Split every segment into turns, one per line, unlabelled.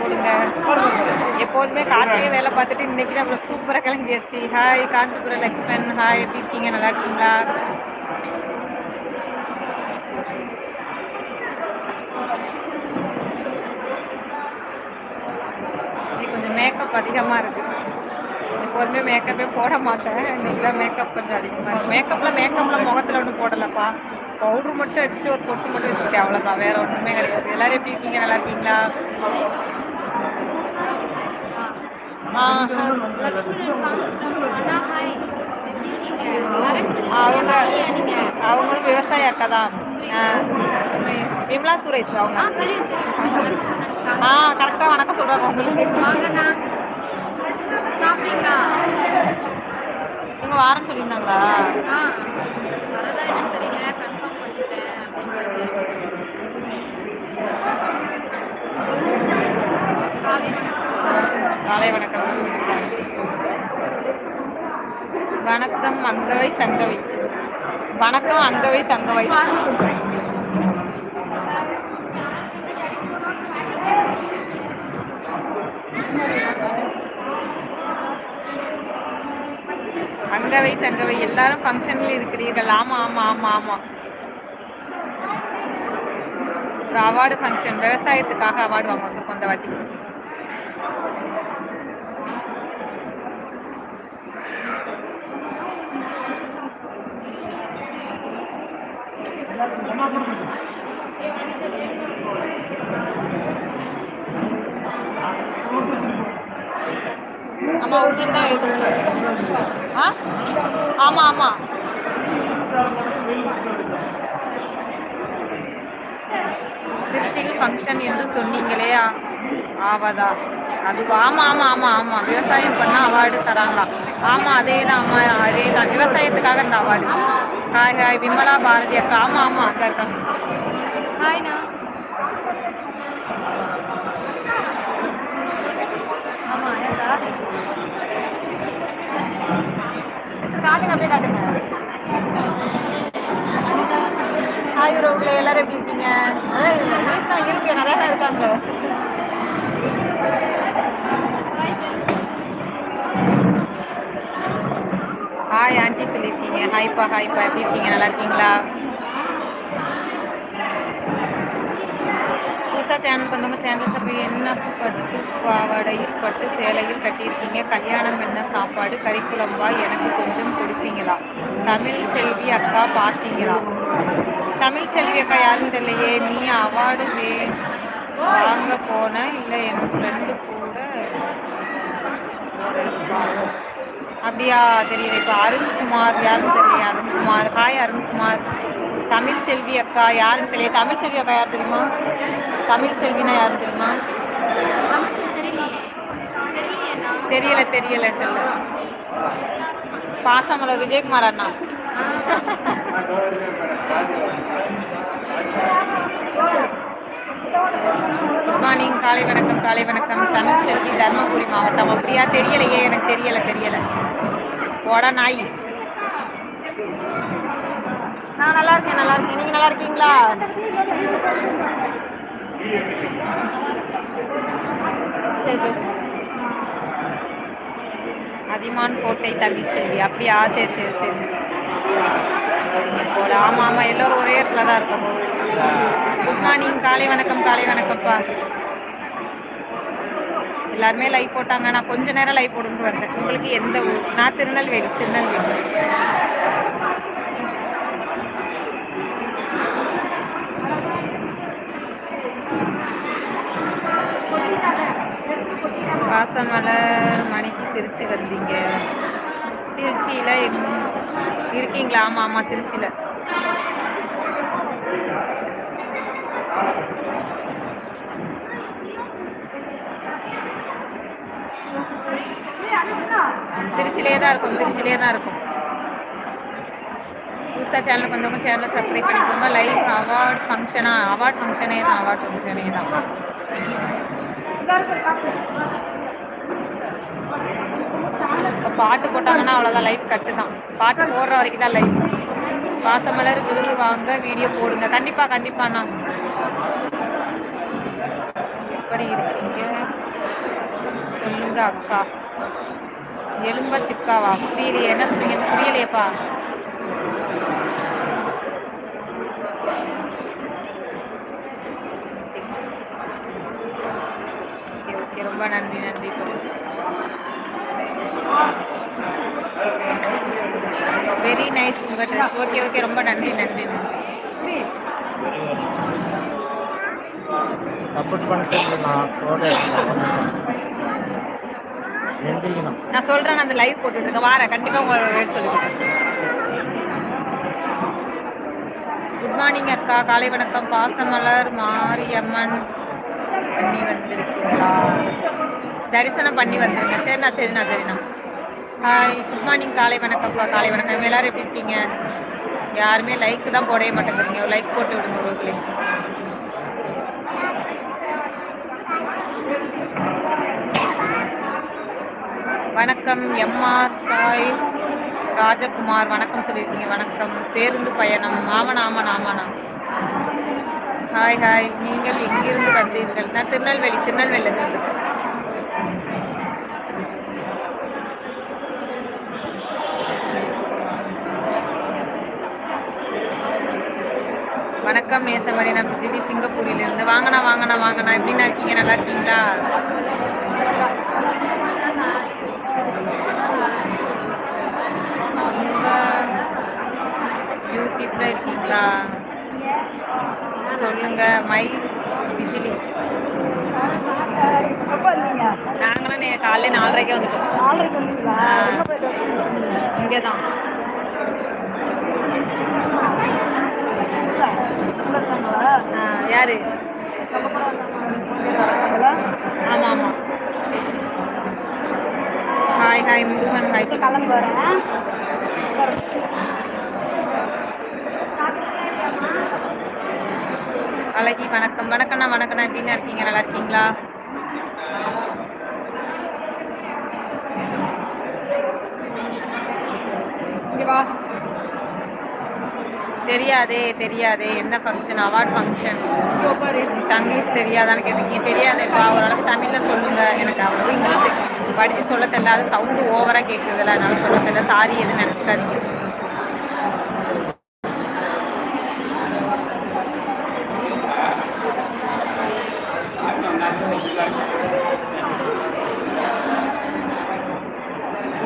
போடுங்க எப்போதுமே காலையிலே வேலை பார்த்துட்டு இன்னைக்கு தான் அவ்வளோ சூப்பராக கிளம்பியாச்சு ஹாய் காஞ்சிபுரம் லக்ஷ்மன் ஹாய் எப்படி இருக்கீங்க நல்லா இருக்கீங்களா கொஞ்சம் மேக்கப் அதிகமாக இருக்குது எப்போதுமே மேக்கப்பே போட மாட்டேன் இன்னைக்கு தான் மேக்கப் கொஞ்சம் அதிகமாக மேக்கப்பில் மேக்கப்பில் முகத்தில் ஒன்றும் போடலப்பா பவுடர் மட்டும் அடிச்சுட்டு ஒரு பொட்டு மட்டும் வச்சுருக்கேன் அவ்வளோதான் வேறு ஒன்றுமே கிடையாது எல்லோரும் எப்படி இருக்கீங்க நல்லா இருக்கீங்களா அவங்க அவங்களும் விவசாய அக்கா தான் விமலா சுரேஷ் அவங்க ஆ கரெக்டாக வணக்கம் சொல்கிறாங்க உங்களுக்கு நீங்கள் வாரம் சொல்லியிருந்தாங்களா காலையில் காலை வணக்கம் வணக்கம் அங்கவை சங்கவை வணக்கம் அங்கவை சங்கவை அங்கவை சங்கவை எல்லாரும் ஃபங்க்ஷனில் இருக்கிறீர்கள் ஆமாம் ஆமாம் ஆமாம் ஆமாம் ஒரு அவார்டு ஃபங்க்ஷன் விவசாயத்துக்காக அவார்டு வாங்குவாங்க வந்து வாட்டி அம்மா உடனே தான் எடுக்க ஆ ஆமாம் ஆமாம் திருச்சியில் ஃபங்க்ஷன் என்று சொன்னீங்களே ஆவதா அது ஆமாம் ஆமாம் ஆமாம் ஆமாம் விவசாயம் பண்ணால் அவார்டு தராங்களா ஆமாம் அதே தான் ஆமாம் அதே தான் விவசாயத்துக்காக இந்த award hi hi Vimala Bharathi அக்கா ஆமாம் ஆமாம் அக்கா அக்கா ஹாய்ண்ணா காட்டுங்க அப்படியே காட்டுங்க ஹாய் உறவுகளை எல்லாரும் எப்படி இருக்கீங்க அதான் தான் இருக்கு நிறையா இருக்காங்களோ ஹாய் ஆண்டி சொல்லியிருக்கீங்க ஹாய்ப்பா ஹாய்ப்பா எப்படி இருக்கீங்க நல்லா இருக்கீங்களா புதுசாக சேனல் வந்தவங்க சேனல் அப்போ என்ன பட்டு பாவாடையில் பட்டு சேலையில் கட்டியிருக்கீங்க கல்யாணம் என்ன சாப்பாடு கறிக்குழம்பா எனக்கு கொஞ்சம் கொடுப்பீங்களா தமிழ் செல்வி அக்கா பார்த்தீங்களா தமிழ் செல்வி அக்கா யாரும் தெரியலையே நீ அவார்டு வே வாங்க போன இல்லை என் ஃப்ரெண்டு கூட அப்படியா தெரியல இப்போ அருண்குமார் யாருன்னு தெரியல அருண்குமார் ஹாய் அருண்குமார் தமிழ் செல்வி அக்கா யாருன்னு தெரியல தமிழ் செல்வி அக்கா யார் தெரியுமா தமிழ் செல்வினா யாருன்னு தெரியுமா தெரியல தெரியல சொல்லு பாசங்கள விஜயகுமார் அண்ணா குட் மார்னிங் காலை வணக்கம் காலை வணக்கம் தமிழ் செல்வி தர்மபுரி மாவட்டம் அப்படியா தெரியலையே எனக்கு தெரியலை தெரியலை கொடை நாய் நான் நல்லா இருக்கேன் நல்லா இருக்கேன் நீங்க நல்லா இருக்கீங்களா சரி அதிமான் கோட்டை செல்வி அப்படியா சரி சரி சரி போல ஆமாம் ஆமாம் எல்லோரும் ஒரே இடத்துல தான் இருக்கோம் குட் மார்னிங் காலை வணக்கம் காலை வணக்கம்ப்பா எல்லாருமே லைவ் போட்டாங்க நான் கொஞ்ச நேரம் லைவ் போட்டுட்டு வந்தேன் உங்களுக்கு எந்த ஊர் நான் திருநெல்வேலி திருநெல்வேலி வாசமலர் மணிக்கு திருச்சி வந்தீங்க திருச்சியில் இருக்கீங்களா ஆமாம் ஆமாம் திருச்சியில் திருச்சிலே தான் இருக்கும் திருச்சிலே தான் இருக்கும் புதுசாக சேனலுக்கு வந்தவங்க சேனலை சப்ஸ்கிரைப் பண்ணிக்கோங்க லைவ் அவார்ட் ஃபங்க்ஷனாக அவார்ட் ஃபங்க்ஷனே தான் அவார்ட் ஃபங்க்ஷனே தான் இப்போ பாட்டு போட்டாங்கன்னா அவ்வளோதான் லைஃப் கட்டு தான் பாட்டு போடுற வரைக்கும் தான் லைஃப் பாசமலர் விருது வாங்க வீடியோ போடுங்க கண்டிப்பாக கண்டிப்பாண்ணா எப்படி இருக்கீங்க சொல்லுங்க அக்கா எலும்ப சிப்காவா புரியலையே என்ன சொல்றீங்க புரியலையப்பா ரொம்ப நன்றி நன்றி வெரி நைஸ் உங்க ட்ரெஸ் ஓகே ஓகே ரொம்ப நன்றி நன்றி நன்றி
சப்போர்ட் பண்ணிட்டு நான்
வெந்தய இனம் நான் சொல்கிறேன் அந்த லைவ் போட்டுட்ருக்கேன் வாரேன் கண்டிப்பாக உங்களோட ரேட் சொல்லிக்கிறேன் குட் மார்னிங் அக்கா காலை வணக்கம் பாசமலர் மாரியம்மன் பண்ணி வந்திருக்கீங்களா தரிசனம் பண்ணி வந்திருக்கேன் சரிண்ணா சரிண்ணா சரிண்ணா ஹாய் குட் மார்னிங் காலை வணக்கம் காலை வணக்கம் எல்லாரும் எப்படி இருக்கீங்க யாருமே லைக்கு தான் போடவே மாட்டேங்கிறீங்க ஒரு லைக் போட்டு விடுங்க உறவுகளே வணக்கம் எம்ஆர் சாய் ராஜகுமார் வணக்கம் சொல்லியிருக்கீங்க வணக்கம் பேருந்து பயணம் ஆமாண்ணா ஆமாண்ணா ஆமாண்ணா ஹாய் ஹாய் நீங்கள் எங்கிருந்து வந்தீர்கள் நான் திருநெல்வேலி திருநெல்வேலி வணக்கம் நேசமணி நான் விஜய் சிங்கப்பூரிலிருந்து வாங்கண்ணா வாங்கண்ணா வாங்கண்ணா எப்படின்னா இருக்கீங்க நல்லா இருக்கீங்களா இருக்கீங்களா சொல்லுங்க மை விஜிலி நாங்களாம் நீங்கள் காலைல நாலரைக்கு வந்துட்டோம்
நாலரைக்கு வந்தீங்களா இங்கே தான் ஆ
யார் ஆமாம் ஆமாம் ஹாய் ஹாய் முருகன் ஹாய்
கிளம்பி வரேன்
அழகி வணக்கம் வணக்கண்ணா வணக்கண்ணா எப்படின்னா இருக்கீங்க நல்லா இருக்கீங்களா தெரியாதே தெரியாதே என்ன ஃபங்க்ஷன் அவார்ட் ஃபங்க்ஷன் தங்கிலீஷ் தெரியாதான்னு தெரியாது தெரியாதேப்பா ஓரளவுக்கு தமிழில் சொல்லுங்கள் எனக்கு அவ்வளோ இங்கிலீஷ் படித்து சொல்ல தெரியல அது சவுண்டு ஓவராக கேட்குறதுல அதனால் சொல்ல தெரியல சாரி எதுவும் நினச்சிக்காதீங்க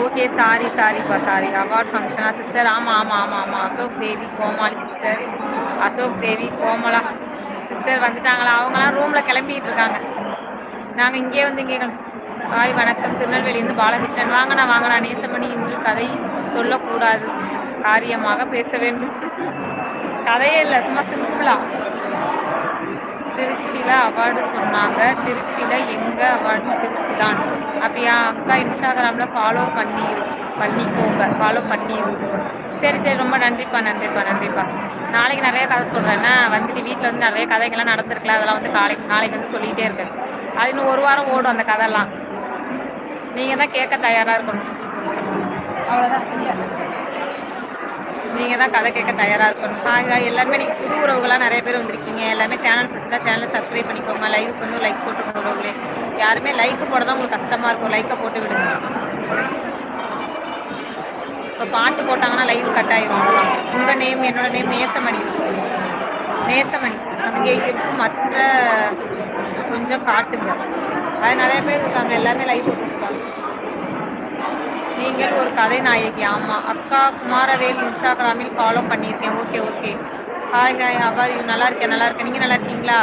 ஓகே சாரி சாரிப்பா சாரி அவார்ட் ஃபங்க்ஷனா சிஸ்டர் ஆமாம் ஆமாம் ஆமாம் ஆமாம் அசோக் தேவி கோமாளி சிஸ்டர் அசோக் தேவி கோமலா சிஸ்டர் வந்துட்டாங்களா அவங்களாம் ரூமில் கிளம்பிட்டு இருக்காங்க நாங்கள் இங்கே வந்து இங்கே ஹாய் வணக்கம் திருநெல்வேலியிருந்து பாலகிருஷ்ணன் வாங்கண்ணா வாங்கண்ணா நேசமணி இன்று கதை சொல்லக்கூடாது காரியமாக பேச வேண்டும் கதையே இல்லை சும்மா சிம்பிளாக திருச்சியில் அவார்டு சொன்னாங்க திருச்சியில் எங்கே அவார்டு திருச்சி தான் அப்படியா அக்கா இன்ஸ்டாகிராமில் ஃபாலோ பண்ணி பண்ணிக்கோங்க ஃபாலோ பண்ணிடுவோம் சரி சரி ரொம்ப நன்றிப்பா நன்றிப்பா நன்றிப்பா நாளைக்கு நிறைய கதை சொல்கிறேன்னா வந்துட்டு வீட்டில் வந்து நிறைய கதைகள்லாம் நடந்திருக்கலாம் அதெல்லாம் வந்து காலை நாளைக்கு வந்து சொல்லிகிட்டே இருக்கேன் அது இன்னும் ஒரு வாரம் ஓடும் அந்த கதைலாம் நீங்கள் தான் கேட்க தயாராக இருக்கணும் அவ்வளோதான் நீங்கள் தான் கதை கேட்க தயாராக இருக்கணும் ஹாய் எல்லாருமே நீங்கள் புது உறவுகளாக நிறைய பேர் வந்திருக்கீங்க எல்லாமே சேனல் பிடிச்சதா சேனலை சப்ஸ்கிரைப் பண்ணிக்கோங்க லைவுக்கு வந்து லைக் போட்டுக்கோங்க உறவுகளே யாருமே லைக் போட தான் உங்களுக்கு கஷ்டமாக இருக்கும் லைக்கை போட்டு விடுங்க இப்போ பாட்டு போட்டாங்கன்னா லைவ் கட் ஆகிடும் அவ்வளோதான் உங்கள் நேம் என்னோட நேம் நேசமணி நேசமணி அங்கே இருக்கும் மற்ற கொஞ்சம் காட்டுங்க அது நிறைய பேர் இருக்காங்க எல்லாமே லைவ் போட்டுருக்காங்க நீங்கள் ஒரு கதை நாயகி ஆமாம் அக்கா குமாரவேல் இன்ஸ்டாகிராமில் ஃபாலோ பண்ணியிருக்கேன் ஓகே ஓகே ஹாய் ஹாய் அவர் நல்லா இருக்கேன் நல்லா இருக்கேன் நீங்கள் நல்லா இருக்கீங்களா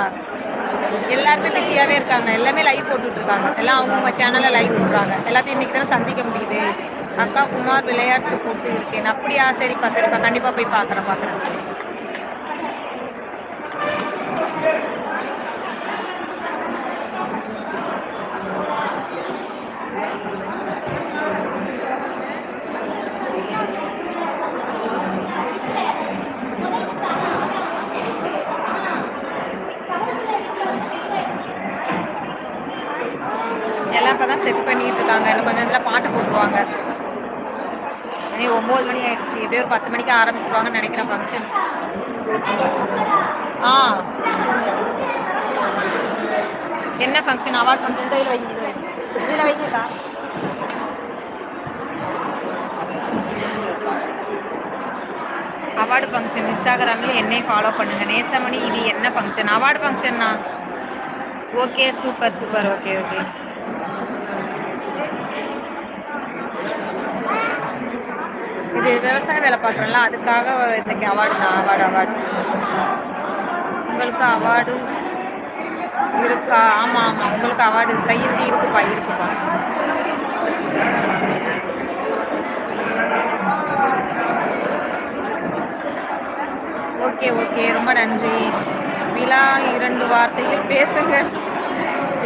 எல்லாருமே பிஸியாகவே இருக்காங்க எல்லாமே லைவ் போட்டுட்ருக்காங்க எல்லாம் அவங்கவுங்க சேனலில் லைவ் போடுறாங்க எல்லாத்தையும் இன்றைக்கி தானே சந்திக்க முடியுது அக்கா குமார் விளையாட்டு போட்டு இருக்கேன் அப்படியா சரிப்பா சரிப்பா கண்டிப்பாக போய் பார்க்குறேன் பார்க்குறேன் ஒரு பத்து மணிக்கு ஆரம்பிச்சிருவாங்கன்னு நினைக்கிறேன் ஃபங்க்ஷன் ஆ என்ன ஃபங்க்ஷன் அவார்ட் ஃபங்க்ஷன் இதில் வைங்க இதில் அவார்டு ஃபங்க்ஷன் இன்ஸ்டாகிராமில் என்னை ஃபாலோ பண்ணுங்கள் நேசமணி இது என்ன ஃபங்க்ஷன் அவார்டு ஃபங்க்ஷன்னா okay super super okay okay விவசாய வேலை பார்க்குறோம்ல அதுக்காக இன்றைக்கி அவார்டு தான் அவார்டு அவார்டு உங்களுக்கு அவார்டு இருக்கா ஆமாம் ஆமாம் உங்களுக்கு அவார்டு கையிருக்கு இருக்குப்பா இருக்குப்பா ஓகே ஓகே ரொம்ப நன்றி விழா இரண்டு வார்த்தையில் பேசுங்கள்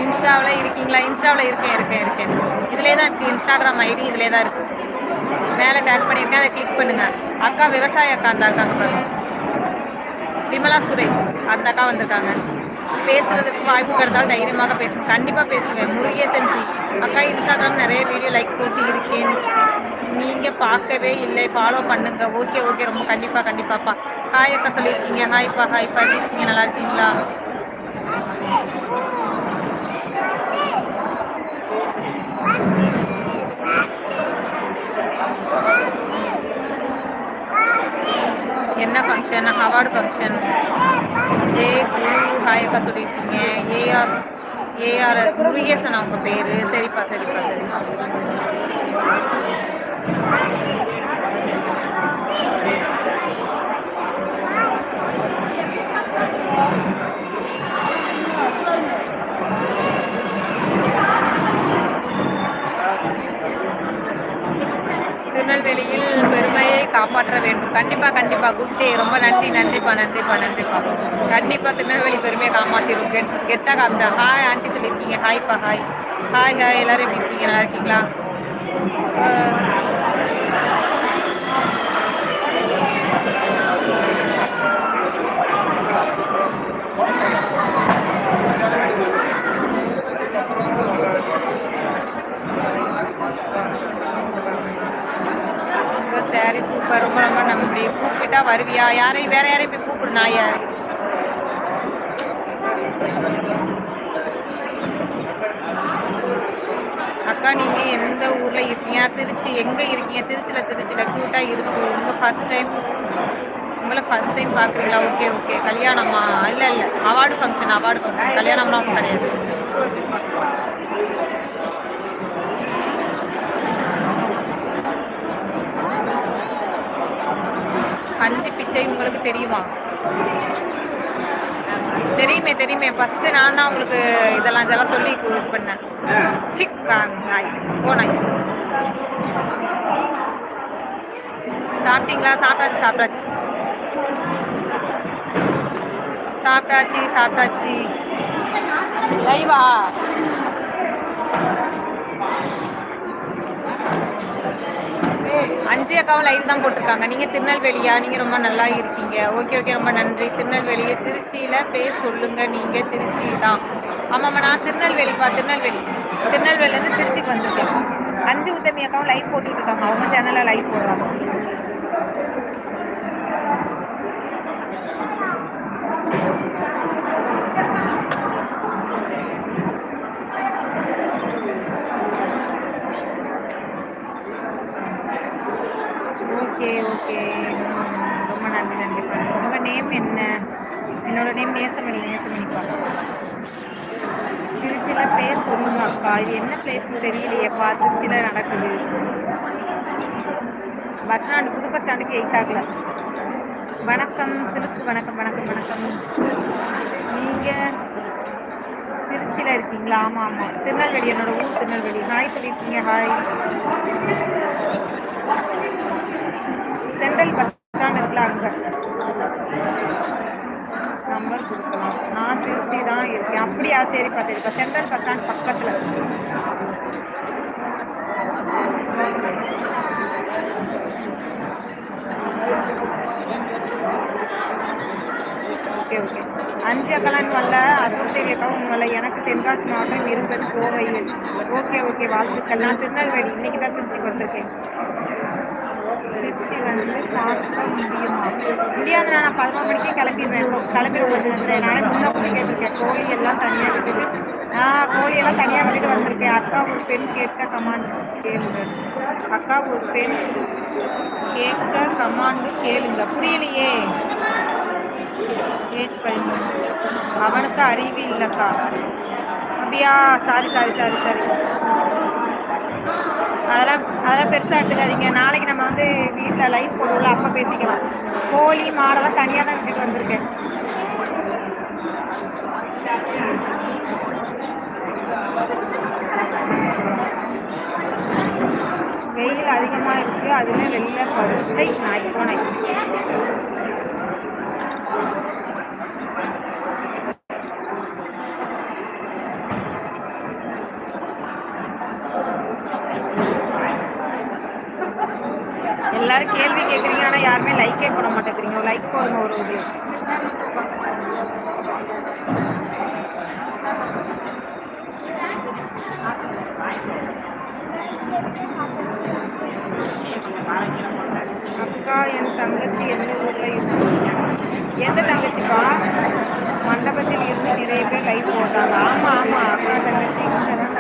இன்ஸ்டாவில் இருக்கீங்களா இன்ஸ்டாவில் இருக்கேன் இருக்கேன் இருக்கேன் இதிலே தான் இருக்குது இன்ஸ்டாகிராம் ஐடி இதிலே தான் இருக்குது மேலே டேக் பண்ணியிருக்கேன் அதை கிளிக் பண்ணுங்கள் அக்கா விவசாய அக்கா அந்த அக்காங்க பாருங்கள் விமலா சுரேஷ் அந்த அக்கா வந்திருக்காங்க பேசுகிறதுக்கு வாய்ப்பு கிடைத்தால் தைரியமாக பேசுங்க கண்டிப்பாக பேசுவேன் முருகே செஞ்சு அக்கா இன்ஸ்டாகிராம் நிறைய வீடியோ லைக் போட்டு இருக்கேன் நீங்கள் பார்க்கவே இல்லை ஃபாலோ பண்ணுங்க ஓகே ஓகே ரொம்ப கண்டிப்பாக கண்டிப்பாப்பா ஹாய் அக்கா சொல்லியிருக்கீங்க ஹாய்ப்பா ஹாய்ப்பா இருக்கீங்க நல்லா இருக்கீங்களா என்ன ஃபங்க்ஷன் அவார்டு ஃபங்க்ஷன் ஜே குழு ஹாயக்கா சொல்லியிருக்கீங்க ஏஆர்ஸ் ஏஆர்எஸ் முருகேசன் அவங்க பேர் சரிப்பா சரிப்பா சரிப்பா திருநெல்வேலியில் பெரு காப்பாற்ற வேண்டும் கண்டிப்பாக கண்டிப்பாக குட்டே ரொம்ப நன்றி நன்றிப்பா நன்றிப்பா நன்றிப்பா கண்டிப்பாக திருநெல்வேலி பெருமையை காமாத்திரும் கெட் காமிட்டா ஹாய் ஆண்டி சொல்லியிருக்கீங்க ஹாய்ப்பா ஹாய் ஹாய் ஹாய் எல்லோரும் எப்படி இருக்கீங்க நல்லா இருக்கீங்களா சூப்பர் அக்கா நீங்க எந்த ஊரில் இருக்கீங்க திருச்சி எங்கே இருக்கீங்க திருச்சியில் திருச்சியில கூட்டாக இருக்கும் உங்க ஃபர்ஸ்ட் டைம் உங்களை ஃபர்ஸ்ட் டைம் பார்க்குறீங்களா ஓகே ஓகே கல்யாணமா இல்லை இல்லை அவார்டு ஃபங்க்ஷன் அவார்டு ஃபங்க்ஷன் கல்யாணம்லாம் கிடையாது விஜய் உங்களுக்கு தெரியுமா தெரியுமே தெரியுமே ஃபஸ்ட்டு நான் தான் உங்களுக்கு இதெல்லாம் இதெல்லாம் சொல்லி இது பண்ணேன் சிக் நாய் ஓ நாய் சாப்பிட்டீங்களா சாப்பிட்டாச்சு சாப்பிட்டாச்சு சாப்பிட்டாச்சு சாப்பிட்டாச்சு லைவா அஞ்சு அக்காவும் லைவ் தான் போட்டிருக்காங்க நீங்கள் திருநெல்வேலியா நீங்கள் ரொம்ப நல்லா இருக்கீங்க ஓகே ஓகே ரொம்ப நன்றி திருநெல்வேலி திருச்சியில் பேர் சொல்லுங்கள் நீங்கள் திருச்சி தான் ஆமாம்மா நான் திருநெல்வேலிப்பா திருநெல்வேலி திருநெல்வேலியிலேருந்து திருச்சிக்கு வந்துருக்கேன் அஞ்சு உத்தமி அக்காவும் லைவ் இருக்காங்க அவங்க சேனலில் லைவ் போடுறாங்க ஓகே ஓகே ரொம்ப நன்றி நன்றி உங்கள் நேம் என்ன என்னோட நேம் நேசமணி நேசமணிப்பா திருச்சியில் பிளேஸ் சொல்லுங்கப்பா இது என்ன பிளேஸ்னு தெரியலையேப்பா திருச்சியில் நடக்குது பஸ் ஸ்டாண்டு புது பஸ் ஸ்டாண்டுக்கு ஆகல வணக்கம் சிலுக்கு வணக்கம் வணக்கம் வணக்கம் நீங்கள் திருச்சியில் இருக்கீங்களா ஆமாம் ஆமாம் திருநெல்வேலி என்னோடய ஊர் திருநெல்வேலி ஹாய் சொல்லியிருக்கீங்க ஹாய் கூடல் பஸ் ஸ்டாண்ட் இருக்குல்ல அங்க நம்பர் கொடுக்கலாம் நான் திருச்சி தான் இருக்கேன் அப்படியா சரி சரிப்பா சென்ட்ரல் பஸ் ஸ்டாண்ட் பக்கத்தில் ஓகே ஓகே அஞ்சு அக்கலான் வரல அசோக் தேவி அக்காவும் எனக்கு தென்காசி மாவட்டம் இருப்பது கோவையில் ஓகே ஓகே வாழ்த்துக்கள் நான் திருநெல்வேலி இன்னைக்கு தான் திருச்சி வந்திருக்கேன் திருச்சி வந்து பார்க்க முடியுமா முடியாதுண்ணா நான் பதினோரு மணிக்கே கிளம்பிடுவேன் கிளம்பிடுவோம் வந்துருக்கிறேன் நாளைக்கு முன்னே கொஞ்சம் கேட்டிருக்கேன் கோழி எல்லாம் தனியாக விட்டுட்டு நான் கோழி எல்லாம் தனியாக விட்டுட்டு வந்திருக்கேன் அக்கா ஒரு பெண் கேட்க கமாண்ட் கேளுங்க அக்கா ஒரு பெண் கேட்க கமாண்டு கேளுங்க புரியலையே ஏஜ் பதிமூணு அவனுக்கு அறிவு இல்லைக்கா அப்படியா சாரி சாரி சாரி சாரி அதெல்லாம் அதெல்லாம் பெருசாக எடுத்துக்காதீங்க நாளைக்கு நம்ம வந்து வீட்டில் லைஃப் போடுவோம்ல அப்போ பேசிக்கலாம் கோழி மாடெல்லாம் தனியாக தான் விட்டுட்டு வந்திருக்கேன் வெயில் அதிகமாக இருக்குது அதுவே வெளியில் பருசை நாய்க்கோ நாய்க்கு எல்லாரும் கேள்வி கேட்குறீங்க ஆனால் யாருமே லைக்கே போட மாட்டேங்கிறீங்க லைக் போடுங்க ஒரு ஒரு அக்கா என் தங்கச்சி எந்த ஊரில் இருக்கீங்க எந்த தங்கச்சிப்பா மண்டபத்தில் இருந்து நிறைய பேர் லைவ் போட்டாங்க ஆமாம் ஆமாம் அக்கா தங்கச்சி இங்கே தான்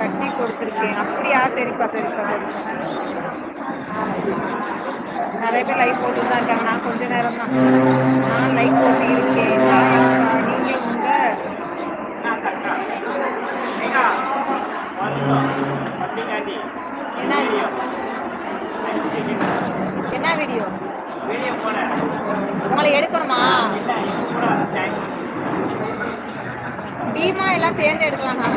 கட்டி கொடுத்துருக்கேன் அப்படியா சரிப்பா சரிப்பா சரிப்பா நிறைய பேர் லைஃப் போட்டு தான் இருக்காங்க நான் கொஞ்ச நேரம் தான் நான் லைஃப் போட்டு இருக்கேன் நீங்க உங்க என்ன வீடியோ உங்களை எடுக்கணுமா பீமா எல்லாம் சேர்ந்து எடுக்கலாம்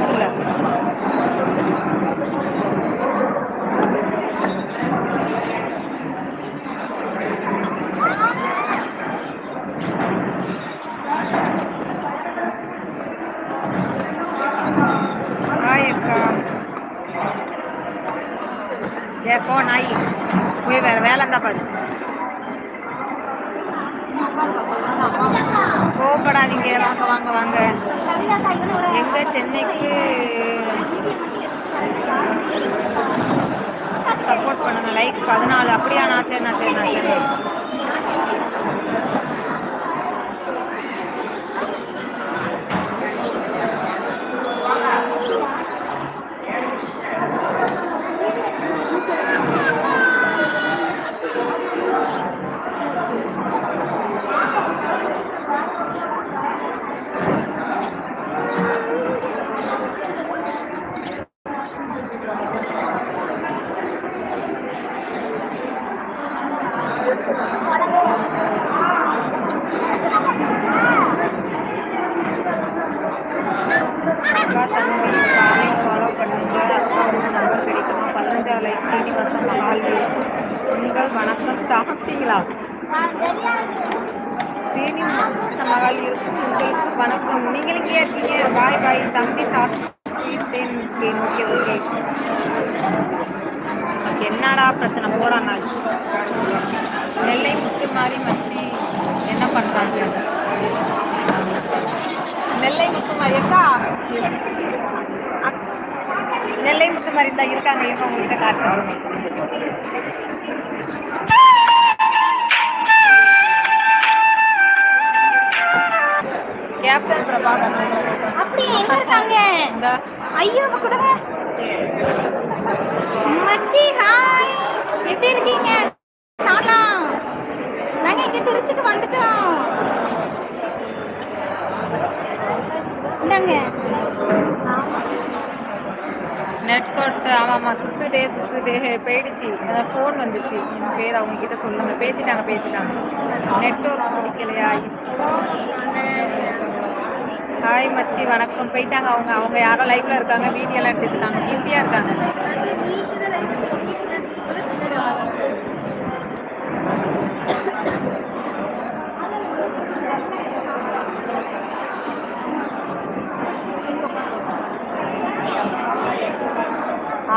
ஐயோவை கொடுங்க மச்சி ஹாய் எப்படி இருக்கீங்க சாலாம் நாங்கள் இங்கே திருச்சிக்கு வந்துட்டோம் இந்தாங்க நெட் கோட் ஆமாம்மா சுத்துதே சுற்றுதே போயிடுச்சு அதான் ஃபோன் வந்துச்சு என் பேர் அவங்கக்கிட்ட சொல்லுங்கள் பேசிட்டாங்க பேசிட்டாங்க நெட்ஒர்க் முடிக்கலையா ஹாய் மச்சி வணக்கம் போயிட்டாங்க அவங்க அவங்க யாரோ லைவ்ல இருக்காங்க வீடியோலாம் எடுத்துக்கிட்டாங்க ஈஸியாக இருக்காங்க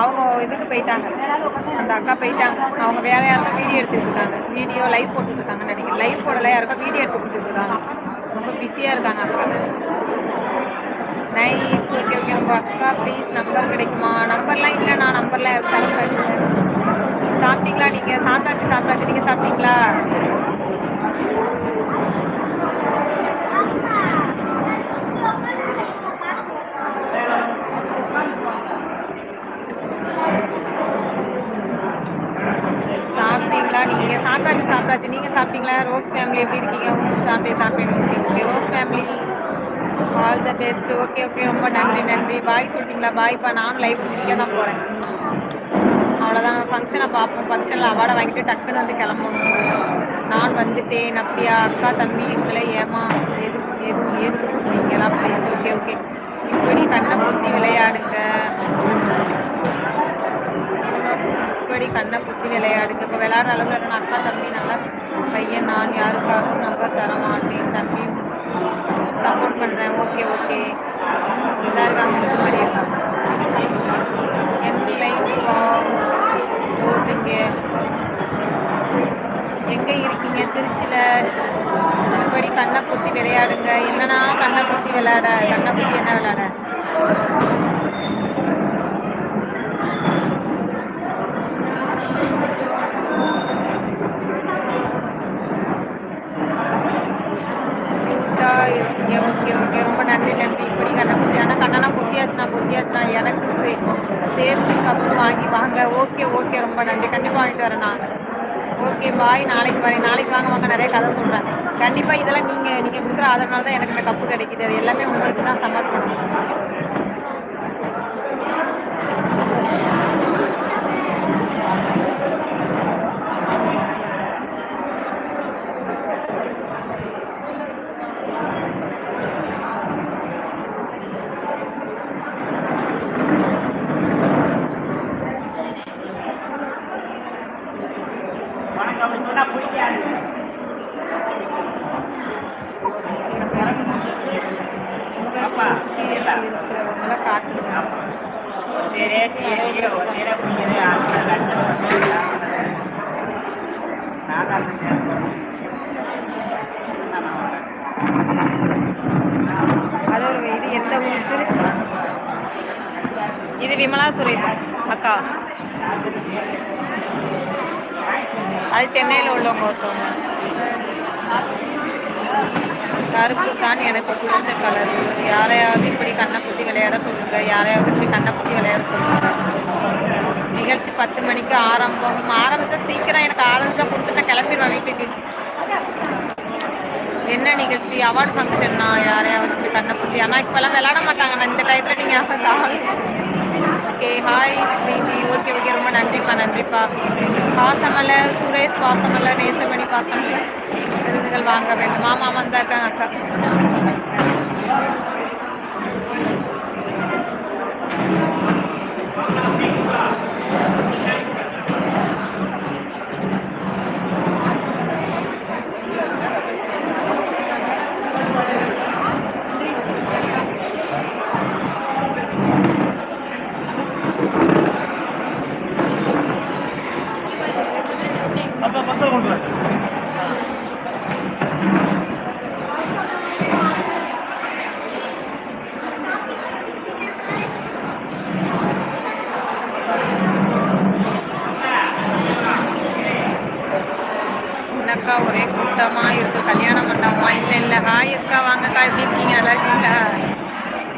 அவங்க இதுக்கு போயிட்டாங்க அந்த அக்கா போயிட்டாங்க அவங்க வேற யாருக்கும் வீடியோ எடுத்துக்கிட்டு இருக்காங்க வீடியோ லைவ் போட்டுட்டு இருக்காங்கன்னு நினைக்கிறேன் லைவ் போடல யாருக்கும் வீடியோ எடுத்துக்கிட்டு இருக்காங்க ரொம்ப பிஸியாக இருக்காங்க அக்கா நைஸ் ஓகே ஓகே உங்கள் அக்கா ப்ளீஸ் நம்பர் கிடைக்குமா நம்பர்லாம் இல்லை நான் நம்பர்லாம் யாரும் சாப்பிட்டீங்களா நீங்கள் சாப்பிட்டாச்சு சாப்பிட்டாச்சு நீங்கள் சாப்பிட்டீங்களா சாப்பிட்டீங்களா நீங்கள் சாப்பிட்டாச்சு சாப்பிட்டாச்சு நீங்கள் சாப்பிட்டீங்களா ரோஸ் ஃபேமிலி எப்படி இருக்கீங்க சாப்பிட்டே சாப்பிட்டேன் Rose family all the best okay okay ரொம்ப நன்றி நன்றி பாய் சொல்லிட்டீங்களா பாய்ப்பா நானும் லைவ் முடிக்க தான் போகிறேன் அவ்வளோதான் ஃபங்க்ஷனை பார்ப்போம் ஃபங்க்ஷனில் அவார்டை வாங்கிட்டு டக்குன்னு வந்து கிளம்பணும் நான் வந்துட்டேன் அப்படியா அக்கா தம்பி எங்களை ஏமா எது எது நீங்களா ப்ளீஸ் ஓகே ஓகே இப்படி கண்ணை குத்தி விளையாடுங்க இப்படி கண்ணை குத்தி விளையாடுங்க இப்போ விளையாடுற அளவில் அக்கா தம்பி நல்லா பையன் நான் யாருக்காகவும் நம்ப தர மாட்டேன் தம்பி சப்போர்ட் பண்ணுறேன் ஓகே ஓகே நல்லா இருக்காங்க இந்த மாதிரி இருக்காங்க எங்கே இருக்கீங்க திருச்சியில் மறுபடி கண்ணை குத்தி விளையாடுங்க என்னன்னா கண்ணை குத்தி விளையாட கண்ணை குத்தி என்ன விளையாட ஓகே ஓகே ஓகே ரொம்ப நன்றி நன்றி இப்படி கண்ணா குத்தி ஆனால் கண்ணனா குத்தியாச்சுண்ணா குத்தியாச்சுண்ணா எனக்கு சே சேர்த்து கப்பு வாங்கி வாங்க ஓகே ஓகே ரொம்ப நன்றி கண்டிப்பாக வாங்கிட்டு வரேன் நான் ஓகே பாய் நாளைக்கு வரேன் நாளைக்கு வாங்க வாங்க நிறைய கதை சொல்கிறேன் கண்டிப்பாக இதெல்லாம் நீங்கள் நீங்கள் கொடுக்குற ஆதரனால தான் எனக்கு இந்த கப்பு கிடைக்கிது அது எல்லாமே உங்களுக்கு தான் சமர்ப்பணம் அது ஒரு இது எந்த ஊர் திருச்சி இது விமலா சுரேஷ் அக்கா அது சென்னையில் உள்ளவங்க ஒருத்தவங்க கருப்பு தான் எனக்கு பிடிச்ச கலர் யாரையாவது இப்படி கண்ணை குத்தி விளையாட சொல்லுங்க யாரையாவது இப்படி கண்ணை குத்தி விளையாட சொல்லுங்க நிகழ்ச்சி பத்து மணிக்கு ஆரம்பம் ஆரம்பித்தா சீக்கிரம் எனக்கு ஆரம்பிச்சா கொடுத்துட்டா கிளம்பிடுவேன் வீட்டுக்கு என்ன நிகழ்ச்சி அவார்டு ஃபங்க்ஷன்னா யாரையாவது இப்படி கண்ணை பற்றி ஆனால் இப்போல்லாம் விளாட மாட்டாங்க இந்த டயத்தில் நீங்கள் அப்போ சாகல் ஓகே ஹாய் ஸ்வீதி ஓகே ஓகே ரொம்ப நன்றிப்பா நன்றிப்பா பாசமலர் சுரேஷ் பாசமலர் நேசமணி பாசமலர் விருதுகள் வாங்க வேண்டும் மாமா தான் இருக்காங்க அக்கா அக்கா ஒரே கூட்டமாக இருக்குது கல்யாணம் மண்டபமா இல்லை இல்லை ஹாய் அக்கா வாங்க அக்கா எப்படி இருக்கீங்க நல்லா இருக்கீங்களா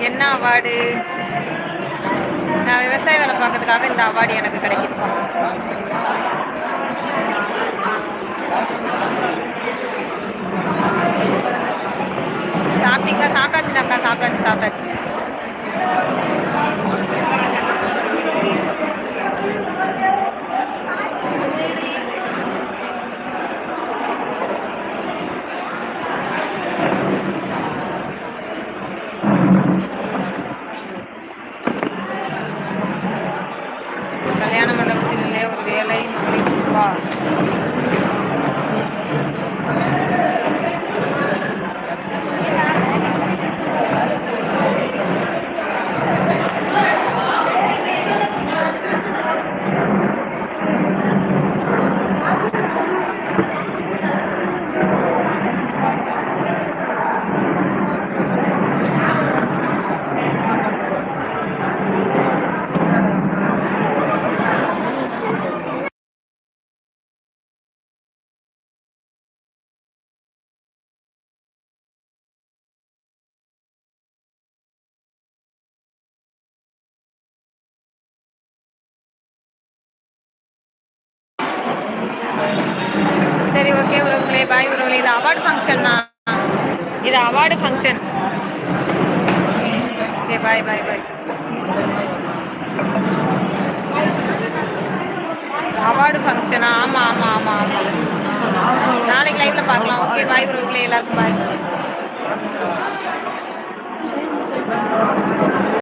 என்ன அவார்டு நான் விவசாய வேலை பார்க்கறதுக்காக இந்த அவார்டு எனக்கு கிடைக்கிது சாப்பிட்டீங்களா சாப்பிட்டாச்சு அக்கா சாப்பிட்டாச்சு சாப்பிட்டாச்சு Thank you. Award function okay bye bye bye award ஃபங்க்ஷனா ஆமாம் ஆமாம் ஆமாம் ஆமாம் நாளைக்கு லைவில் பார்க்கலாம் ஓகே பாய் உறவுகளே எல்லாருக்கும் பாய்